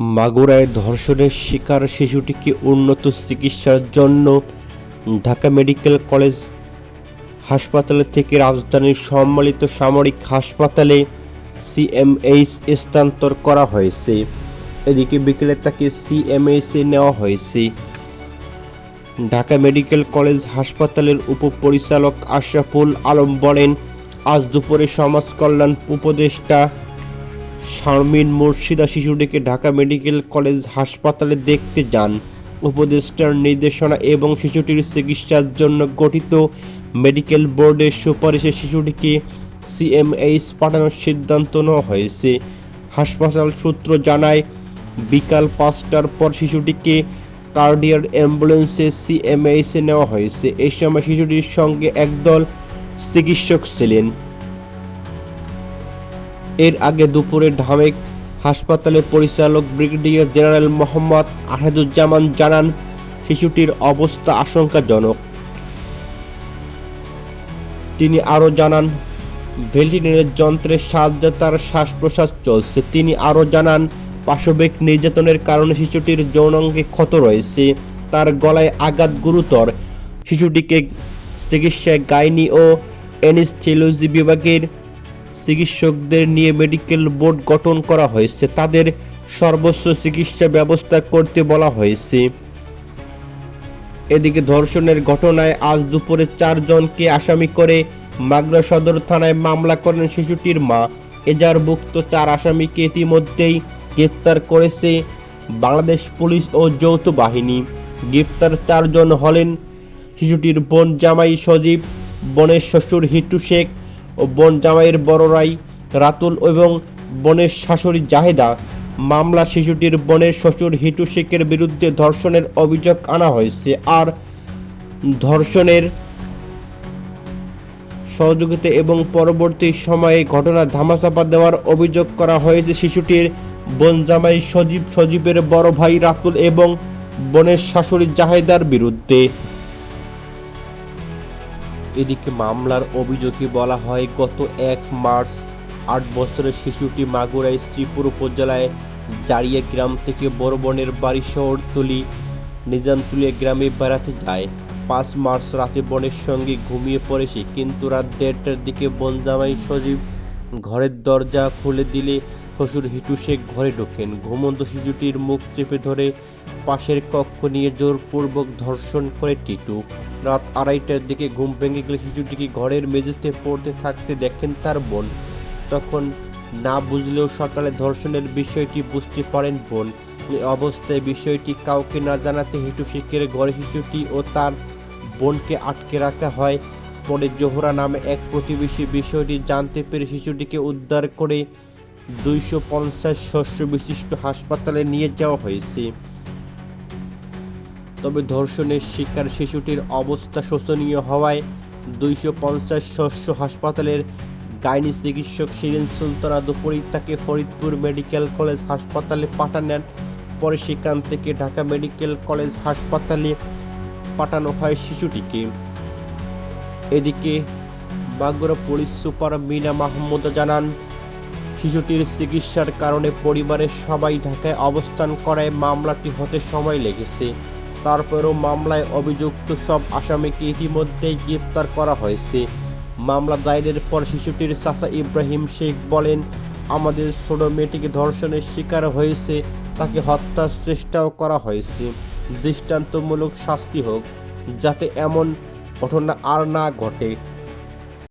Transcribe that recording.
মাগুরায় ধর্ষণের শিকার শিশুটিকে উন্নত চিকিৎসার জন্য ঢাকা মেডিকেল কলেজ হাসপাতাল থেকে রাজধানীর সম্মিলিত সামরিক হাসপাতালে সিএমএইচ স্থানান্তর করা হয়েছে। এদিকে বিকেলে তাকে সিএমএইচে নেওয়া হয়েছে। ঢাকা মেডিকেল কলেজ হাসপাতালের উপপরিচালক আশরাফুল আলম বলেন, আজ দুপুরে সমাজ কল্যাণ উপদেষ্টা শারমিন মুর্শিদা শিশুটিকে ঢাকা মেডিকেল কলেজ হাসপাতালে দেখতে যান। উপদেষ্টার নির্দেশনা এবং শিশুটির চিকিৎসার জন্য গঠিত মেডিকেল বোর্ডের সুপারিশে শিশুটিকে সিএমএইচ পাঠানোর সিদ্ধান্ত নেওয়া হয়েছে। হাসপাতাল সূত্র জানায়, বিকাল পাঁচটার পর শিশুটিকে কার্ডিয়ার অ্যাম্বুলেন্সে সিএমএইচে নেওয়া হয়েছে। এই সময় শিশুটির সঙ্গে একদল চিকিৎসক ছিলেন। এর আগে দুপুরে ঢামেক হাসপাতালের পরিচালক ব্রিগেডিয়ার জেনারেল মোহাম্মদ আহাদুজ্জামান জানান, শিশুটির অবস্থা আশঙ্কাজনক। তিনি আরও জানান ভেন্টিলেটরের যন্ত্রের সাহায্যে তার শ্বাস প্রশ্বাস চলছে। তিনি আরও জানান পাশবিক নির্যাতনের কারণে শিশুটির যৌনাঙ্গে ক্ষত রয়েছে, তার গলায় আঘাত গুরুতর। শিশুটিকে চিকিৎসায় গাইনি ও অ্যানিস্থেলজি বিভাগের চিকিৎসকদের নিয়ে মেডিকেল বোর্ড গঠন করা হয়েছে। তাদের সর্বোচ্চ চিকিৎসা ব্যবস্থা করতে বলা হয়েছে। এদিকে ধর্ষণের ঘটনায় আজ দুপুরে চারজনকে আসামি করে মাগরা সদর থানায় মামলা করেন শিশুটির মা। এজারভুক্ত চার আসামিকে ইতিমধ্যেই গ্রেপ্তার করেছে বাংলাদেশ পুলিশ ও যৌথ বাহিনী। গ্রেপ্তার চারজন হলেন শিশুটির বোন জামাই সজীব, বোনের শ্বশুর হিটু শেখ ও বোন জামাইয়ের বড়রাই রাতুল এবং বনের শাশুড়ি জাহেদা। মামলা শিশুটির বনের শ্বশুর হিটু শেখের বিরুদ্ধে ধর্ষণের অভিযোগ আনা হয়েছে। আর ধর্ষণের সহযোগিতা এবং পরবর্তী সময়ে ঘটনা ধামাচাপা দেওয়ার অভিযোগ করা হয়েছে শিশুটির বোন জামাই সজীব, সজীবের বড় ভাই রাতুল এবং বনের শাশুড়ি জাহেদার বিরুদ্ধে। এদিকে মামলার অভিযোগে বলা হয়, গত এক মার্চ আট বছরের শিশুটি মাগুরায় শ্রীপুর উপজেলায় জারিয়া গ্রাম থেকে বড় বোনের বাড়ি শহরতলি নিজামতুলিয়া গ্রামে বেড়াতে যায়। পাঁচ মার্চ রাতে বনের সঙ্গে ঘুমিয়ে পড়ে সে, কিন্তু রাত দেড়টার দিকে বনজামাই সজীব ঘরের দরজা খুলে দিলে শ্বশুর হিটু শেখ ঘরে ঢোকেন। ঘুমন্ত শিশুটির মুখ চেপে ধরে পাশের কক্ষ নিয়ে জোরপূর্বক ধর্ষণ করে টিটু। রাত আড়াইটার দিকে ঘুম ভেঙে গেলে শিশুটিকে ঘরের মেঝেতে পড়তে থাকতে দেখেন তার বোন। তখন না বুঝলেও সকালে ধর্ষণের বিষয়টি বুঝতে পারেন বোন। অবস্থায় বিষয়টি কাউকে না জানাতে হিটু শেখের ঘরে শিশুটি ও তার বোনকে আটকে রাখা হয়। পরে জোহরা নামে এক প্রতিবেশী বিষয়টি জানতে পেরে শিশুটিকে উদ্ধার করে দুইশো পঞ্চাশ শস্য বিশিষ্ট হাসপাতালে নিয়ে যাওয়া হয়েছে। তবে ধর্ষণের শিকার শিশুটির অবস্থা শোচনীয় হওয়ায় দুইশো পঞ্চাশ শস্য হাসপাতালের গাইনি চিকিৎসক শিরিন সুলতানা দুপুরেই তাকে ফরিদপুর মেডিকেল কলেজ হাসপাতালে পাঠানেন পরে সেখান থেকে ঢাকা মেডিকেল কলেজ হাসপাতালে পাঠানো হয় শিশুটিকে। এদিকে বাগড়া পুলিশ সুপার মিনা মাহমুদ জানান শিশুটির চিকিৎসার কারণে পরিবারের সবাই ঢাকায় অবস্থান করায় মামলাটি হতে সময় লেগেছে। তারপরেও মামলায় অভিযুক্ত সব আসামিকে ইতিমধ্যেই গ্রেপ্তার করা হয়েছে। মামলা দায়েরের পর শিশুটির চাচা ইব্রাহিম শেখ বলেন, আমাদের ছোট মেয়েটিকে ধর্ষণের শিকার হয়েছে, তাকে হত্যার চেষ্টাও করা হয়েছে। দৃষ্টান্তমূলক শাস্তি হোক, যাতে এমন ঘটনা আর না ঘটে।